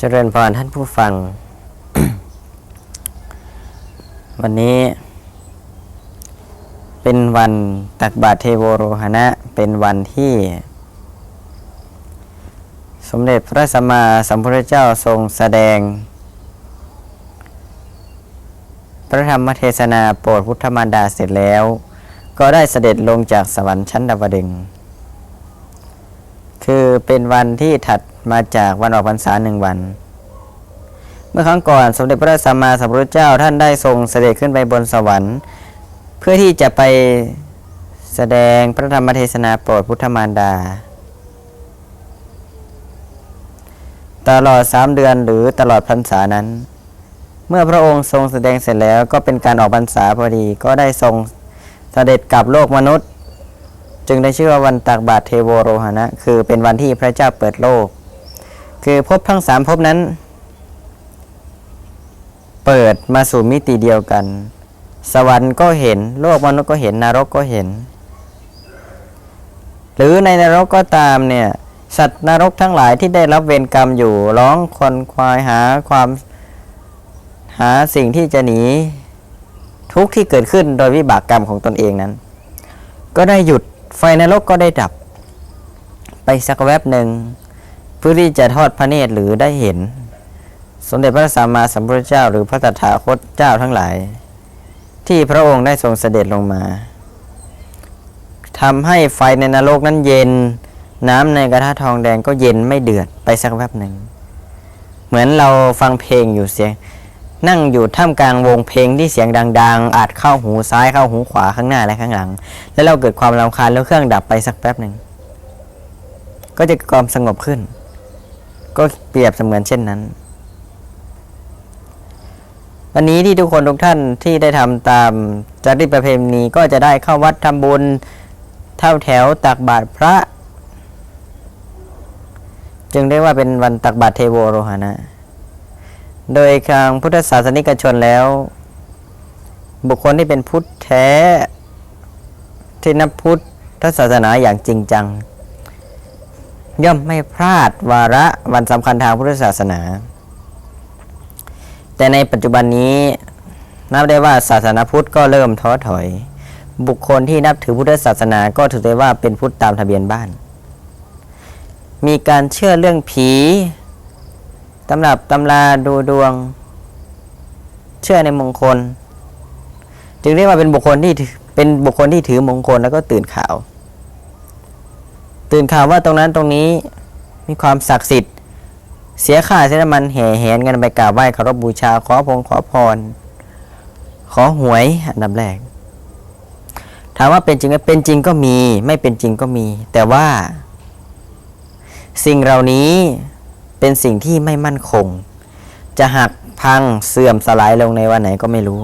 เจริญพรท่านผู้ฟัง วันนี้ เป็นวันตักบาตรเทโวโรหณะ เป็นวันที่ สมเด็จพระสัมมาสัมพุทธเจ้าทรงแสดง พระธรรมเทศนาโปรดพุทธมารดาเสร็จแล้ว ก็ได้เสด็จลงจากสวรรค์ชั้นดาวดึง คือเป็นวันที่ถัด มาจากวันออกพรรษาหนึ่งวัน เมื่อครั้งก่อนสมเด็จพระสัมมาสัมพุทธเจ้าท่านได้ทรงเสด็จขึ้นไปบนสวรรค์ เพื่อที่จะไปแสดงพระธรรมเทศนาโปรดพุทธมารดา ตลอดสามเดือนหรือตลอดพรรษานั้น เมื่อพระองค์ทรงแสดงเสร็จแล้วก็เป็นการออกพรรษาพอดีก็ได้ทรงเสด็จกลับโลกมนุษย์ จึงได้ชื่อว่าวันตักบาตรเทโวโรหณะ คือเป็นวันที่พระเจ้าเปิดโลก คือภพทั้งสามภพนั้น เปิดมาสู่มิติเดียวกัน สวรรค์ก็เห็น โลกมนุษย์ก็เห็นนรกก็เห็น หรือในนรกก็ตามเนี่ยสัตว์นรกทั้งหลายที่ได้รับเวรกรรมอยู่ร้องควนควายหาความหาสิ่งที่จะหนีทุกข์ที่เกิดขึ้นโดยวิบากกรรมของตนเองนั้น ก็ได้หยุดไฟนรกก็ได้ดับ ไปสักแวบหนึ่ง เพื่อที่จะทอดพระเนตรหรือได้เห็น สมเด็จพระสัมมาสัมพุทธเจ้า หรือพระตถาคตเจ้าทั้งหลาย ที่พระองค์ได้ทรงเสด็จลงมาทำให้ไฟในนรกนั้นเย็น น้ำในกระทะทองแดงก็เย็นไม่เดือดไปสักแวบหนึ่ง เหมือนเราฟังเพลงอยู่เสียง นั่งอยู่ท่ามกลางวงเพลงที่เสียงดัง ๆ อาจเข้าหูซ้ายเข้าหูขวาข้างหน้าและข้างหลัง แล้วเราเกิดความรำคาญแล้วเครื่องดับไปสักแป๊บหนึ่ง ก็จะเกิดความสงบขึ้น ก็เปรียบเสมือนเช่นนั้น วันนี้ที่ทุกคนทุกท่านที่ได้ทำตามจารีตประเพณีก็จะได้เข้าวัดทำบุญเท่าแถวตักบาตรพระ จึงได้ว่าเป็นวันตักบาตรเทโวโรหณะโดยทางพุทธศาสนิกชนแล้ว บุคคลที่เป็นพุทธแท้ที่นับพุทธศาสนาอย่างจริงจัง ย่อมไม่พลาดวาระวันสำคัญทางพุทธศาสนา แต่ในปัจจุบันนี้นับได้ว่าศาสนาพุทธก็เริ่มท้อถอย บุคคลที่นับถือพุทธศาสนาก็ถือได้ว่าเป็นพุทธตามทะเบียนบ้าน มีการเชื่อเรื่องผีตำรับตำราดูดวง เชื่อในมงคล จึงเรียกว่าเป็นบุคคลที่ถือเป็นบุคคลที่ถือมงคลแล้วก็ตื่นข่าว ตื่นข่าวว่าตรงนั้นตรงนี้มีความศักดิ์สิทธิ์ เสียค่าเสียน้ำมันแห่แหนกันไปกราบไหว้เคารพบูชาขอพงขอพร ขอหวยอันดับแรก ถามว่าเป็นจริงไหมเป็นจริงก็มี ไม่เป็นจริงก็มี แต่ว่า สิ่งเหล่านี้เป็นสิ่งที่ไม่มั่นคง จะหักพังเสื่อมสลายลงในวันไหนก็ไม่รู้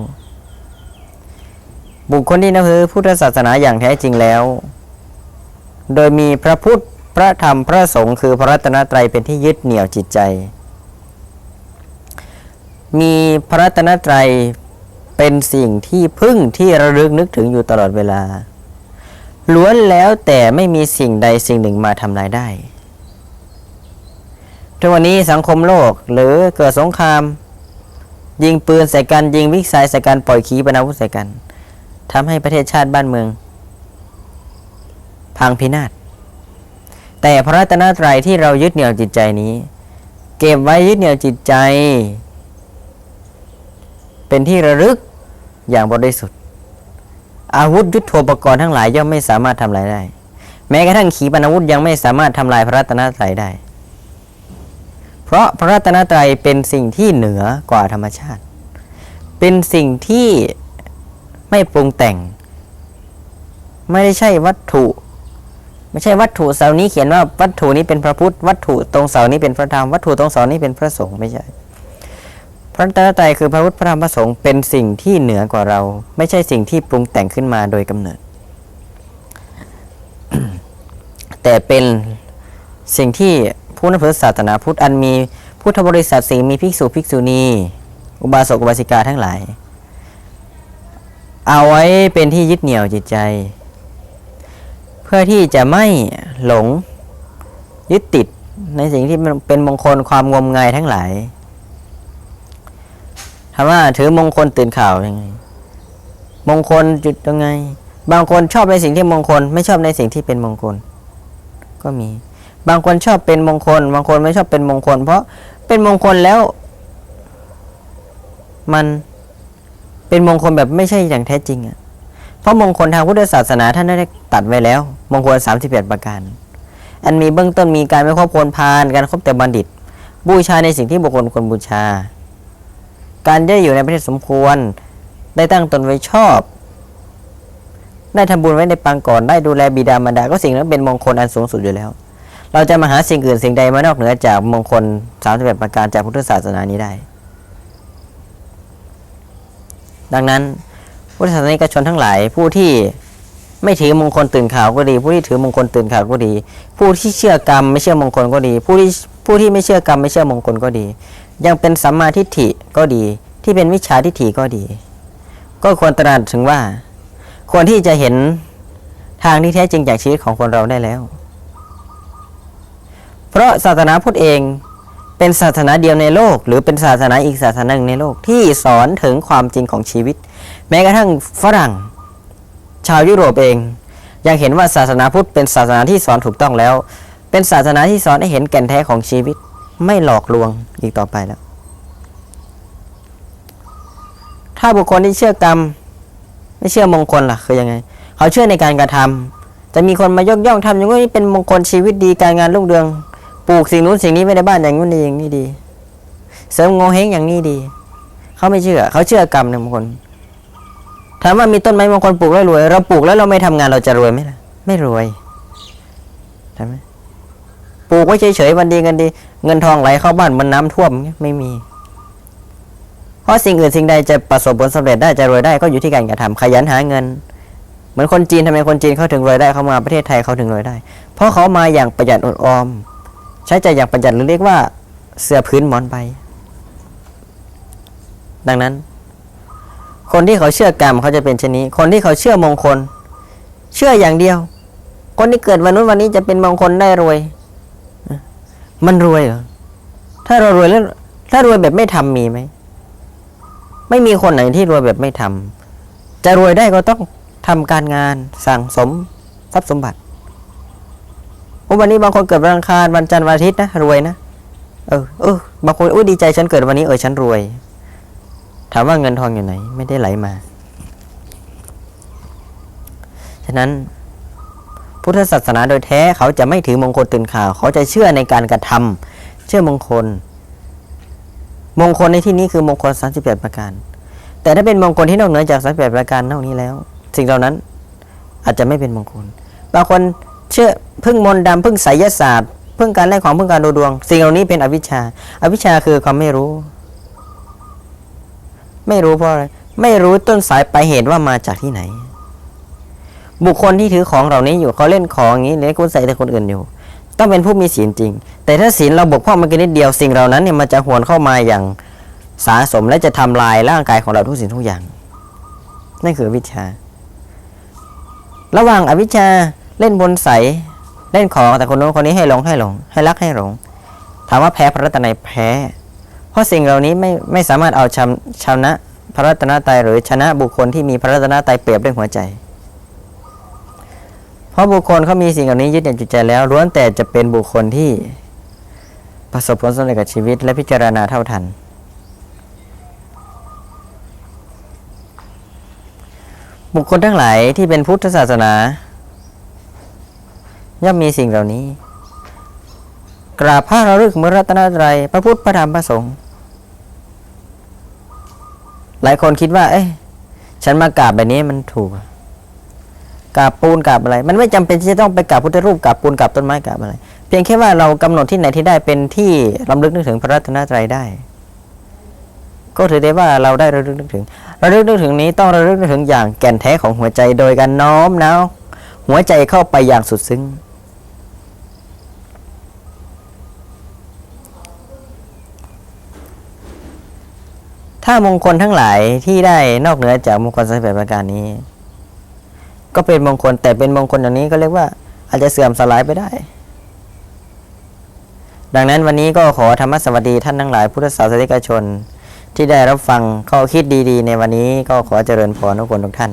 บุคคลที่นับถือพุทธศาสนาอย่างแท้จริงแล้ว โดยมีพระพุทธ พระธรรม พระสงฆ์คือพระรัตนตรัยเป็นที่ยึดเหนี่ยวจิตใจ มีพระรัตนตรัยเป็นสิ่งที่พึ่งที่ระลึกนึกถึงอยู่ตลอดเวลา ล้วนแล้วแต่ไม่มีสิ่งใดสิ่งหนึ่งมาทำลายได้ทุกวันนี้สังคมโลกหรือเกิดสงคราม ยิงปืนใส่กันยิงวิกไซใส่กันปล่อยขีปนาวุธใส่กันทำให้ประเทศชาติบ้านเมือง พังพินาศแต่พระรัตนตรัยที่เรายึดเหนี่ยวจิตใจนี้ เก็บไว้ยึดเหนี่ยวจิตใจ เป็นที่ระลึกอย่างบริสุทธิ์ อาวุธยุทโธปกรณ์ทั้งหลายย่อมไม่สามารถทำลายได้ แม้กระทั่งขีปนาวุธยังไม่สามารถทำลายพระรัตนตรัยได้ เพราะพระรัตนตรัยเป็นสิ่งที่เหนือกว่าธรรมชาติ เป็นสิ่งที่ไม่ปรุงแต่ง ไม่ได้ใช่วัตถุ ไม่ใช่วัตถุเสานี้เขียนว่าวัตถุนี้เป็นพระพุทธ วัตถุตรงเสานี้เป็นพระธรรมวัตถุตรงเสานี้เป็นพระสงฆ์ไม่ใช่ พระรัตนตรัยคือพระพุทธพระธรรมพระสงฆ์เป็นสิ่งที่เหนือกว่าเรา ไม่ใช่สิ่งที่ปรุงแต่งขึ้นมาโดยกำเนิด แต่เป็นสิ่งที่ผู้นับถือศาสนาพุทธอันมีพุทธบริษัทสิงมีภิกษุภิกษุณี อุบาสกอุบาสิกาทั้งหลาย เอาไว้เป็นที่ยึดเหนี่ยวจิตใจ พื่อที่จะไม่หลงยึดติดในสิ่งที่เป็นมงคลความงมงายทั้งหลายถามว่าถือมงคลตื่นข่าวยังไง มงคลจุดยังไง บางคนชอบในสิ่งที่มงคล ไม่ชอบในสิ่งที่เป็นมงคล ก็มี บางคนชอบเป็นมงคล บางคนไม่ชอบเป็นมงคล เพราะเป็นมงคลแล้ว มันเป็นมงคลแบบไม่ใช่อย่างแท้จริงอะเพราะมงคลทางพุทธศาสนาท่านได้ตัดไว้แล้ว มงคลสามสิบแปดประการ อันมีเบื้องต้นมีการไม่ครอบควรพาน การครบแต่บัณฑิต บูชาในสิ่งที่บุคคลควรบูชา การได้อยู่ในประเทศสมควร ได้ตั้งตนไว้ชอบ ได้ทำบุญไว้ในปางก่อน ได้ดูแลบิดามารดา ก็สิ่งนั้นเป็นมงคลอันสูงสุดอยู่แล้ว เราจะมาหาสิ่งอื่นสิ่งใดมานอกเหนือจากมงคลสามสิบแปดประการจากพุทธศาสนานี้ได้ ดังนั้นพุทธศาสนิกชนทั้งหลายผู้ที่ ไม่ถือมงคลตื่นข่าวก็ดี ผู้ที่ถือมงคลตื่นข่าวก็ดี ผู้ที่เชื่อกรรมไม่เชื่อมงคลก็ดี ผู้ที่ผู้ที่ไม่เชื่อกรรมไม่เชื่อมงคลก็ดี ยังเป็นสัมมาทิฏฐิก็ดี ที่เป็นวิชาทิฏฐิก็ดี ก็ควรตระหนักถึงว่า ควรที่จะเห็นทางที่แท้จริงจากชีวิตของคนเราได้แล้ว เพราะศาสนาพุทธเองเป็นศาสนาเดียวในโลก หรือเป็นศาสนาอีกศาสนาหนึ่งในโลกที่สอนถึงความจริงของชีวิต แม้กระทั่งฝรั่ง ชาวยุโรปเอง ยังเห็นว่าศาสนาพุทธเป็นศาสนาที่สอนถูกต้องแล้ว เป็นศาสนาที่สอนให้เห็นแก่นแท้ของชีวิต ไม่หลอกลวงอีกต่อไปแล้ว ถ้าบุคคลที่เชื่อกรรม ไม่เชื่อมงคลล่ะคือยังไง เขาเชื่อในการกระทำจะมีคนมายกย่องทำอย่างนี้เป็นมงคลชีวิตดีการงานรุ่งเรือง ปลูกสิ่งนู้นสิ่งนี้ไว้ในบ้านอย่างนู้นอย่างนี้ดี เสริมโงเฮงอย่างนี้ดี เขาไม่เชื่อ เขาเชื่อกรรมในมงคล ถามว่ามีต้นไม้บางคนปลูกแล้วรวย เราปลูกแล้วเราไม่ทำงานเราจะรวยไหมล่ะ ไม่รวยใช่ไหมปลูกไว้เฉยๆวันดีกันดี เงินทองไหลเข้าบ้านมันน้ำท่วมไม่มี เพราะสิ่งอื่นสิ่งใดจะประสบผลสำเร็จได้จะรวยได้ก็อยู่ที่การกระทำขยันหาเงิน เหมือนคนจีนทำไมคนจีนเขาถึงรวยได้เขามาประเทศไทยเขาถึงรวยได้ เพราะเขามาอย่างประหยัดอดออม ใช้ใจอย่างประหยัดหรือเรียกว่าเสื้อพื้นหมอนใบดังนั้น คนที่เขาเชื่อกรรมเขาจะเป็นเช่นนี้ คนที่เขาเชื่อมงคล เชื่ออย่างเดียว คนที่เกิดวันนู้นวันนี้จะเป็นมงคลได้รวย มันรวยเหรอถ้าเรารวยแล้วถ้ารวยแบบไม่ทำมีไหมไม่มีคนไหนที่รวยแบบไม่ทำจะรวยได้ก็ต้องทำการงานสั่งสมทรัพย์สมบัติวันนี้บางคนเกิดวันอังคารวันจันทร์วันอาทิตย์นะรวยนะเออเออบางคนอุ้ยดีใจฉันเกิดวันนี้เออฉันรวย ถามว่าเงินทองอยู่ไหน ไม่ได้ไหลมา ฉะนั้น พุทธศาสนาโดยแท้เขาจะไม่ถือมงคลตื่นข่าว เขาจะเชื่อในการกระทำเชื่อมงคล มงคลในที่นี้คือมงคล 38 ประการ แต่ถ้าเป็นมงคลที่นอกเหนือจาก 38 ประการนอกนี้แล้ว สิ่งเหล่านั้นอาจจะไม่เป็นมงคล บางคนเชื่อพึ่งมนต์ดำพึ่งไสยศาสตร์พึ่งการไล่ของพึ่งการดูดวง สิ่งเหล่านี้เป็นอวิชชา อวิชชาคือความไม่รู้ ไม่รู้เพราะอะไรไม่รู้ต้นสายปลายเหตุว่ามาจากที่ไหน บุคคลที่ถือของเหล่านี้อยู่เขาเล่นของอย่างนี้เล่นคุณใส่แต่คนอื่นอยู่ ต้องเป็นผู้มีศีลจริง แต่ถ้าศีลเราบกพร่องมันกันนิดเดียวสิ่งเหล่านั้นเนี่ยมันจะหวนเข้ามาอย่างสาสมและจะทำลายร่างกายของเราทุกสิ่งทุกอย่าง นั่นคือวิชชาระหว่างอวิชชาเล่นบนใสเล่นของแต่คนโน้นคนนี้ให้หลงให้หลง ให้รักให้หลง ถามว่าแพ้พระรัตนัยแพ้ เพราะสิ่งเหล่านี้ไม่ไม่สามารถเอาชำชนะพระรัตนตรัยหรือชนะบุคคลที่มีพระรัตนตรัยเปรียบด้วยหัวใจ เพราะบุคคลเขามีสิ่งเหล่านี้ยึดในจิตใจแล้วล้วนแต่จะเป็นบุคคลที่ประสบผลสำเร็จกับชีวิต และพิจารณาเท่าทัน บุคคลทั้งหลายที่เป็นพุทธศาสนา ย่อมมีสิ่งเหล่านี้ กราบพระระลึกมรรัตนตรัยพระพุทธพระธรรมพระสงฆ์ หลายคนคิดว่า เอ้ยฉันมากราบแบบนี้มันถูกอะกราบปูนกราบอะไร มันไม่จำเป็นที่จะต้องไปกราบพุทธรูปกราบปูนกราบต้นไม้กราบอะไร เพียงแค่ว่าเรากำหนดที่ไหนที่ได้เป็นที่ลำลึกนึกถึงพระรัตนตรัยได้ ก็ถือได้ว่าเราได้ระลึกนึกถึงระลึกนึกถึงนี้ต้องระลึกนึกถึงอย่างแก่นแท้ของหัวใจโดยการน้อมน้าวหัวใจเข้าไปอย่างสุดซึ้ง ถ้ามงคลทั้งหลายที่ได้นอกเหนือจากมงคลสัมประการนี้ ก็เป็นมงคลแต่เป็นมงคลอย่างนี้ก็เรียกว่า อาจจะเสื่อมสลายไปได้ ดังนั้นวันนี้ก็ขอธรรมสวัสดีท่านทั้งหลายพุทธศาสนิกชน ที่ได้รับฟังข้อคิดดี ๆ ในวันนี้ก็ขอเจริญพรทุกคนทุกท่าน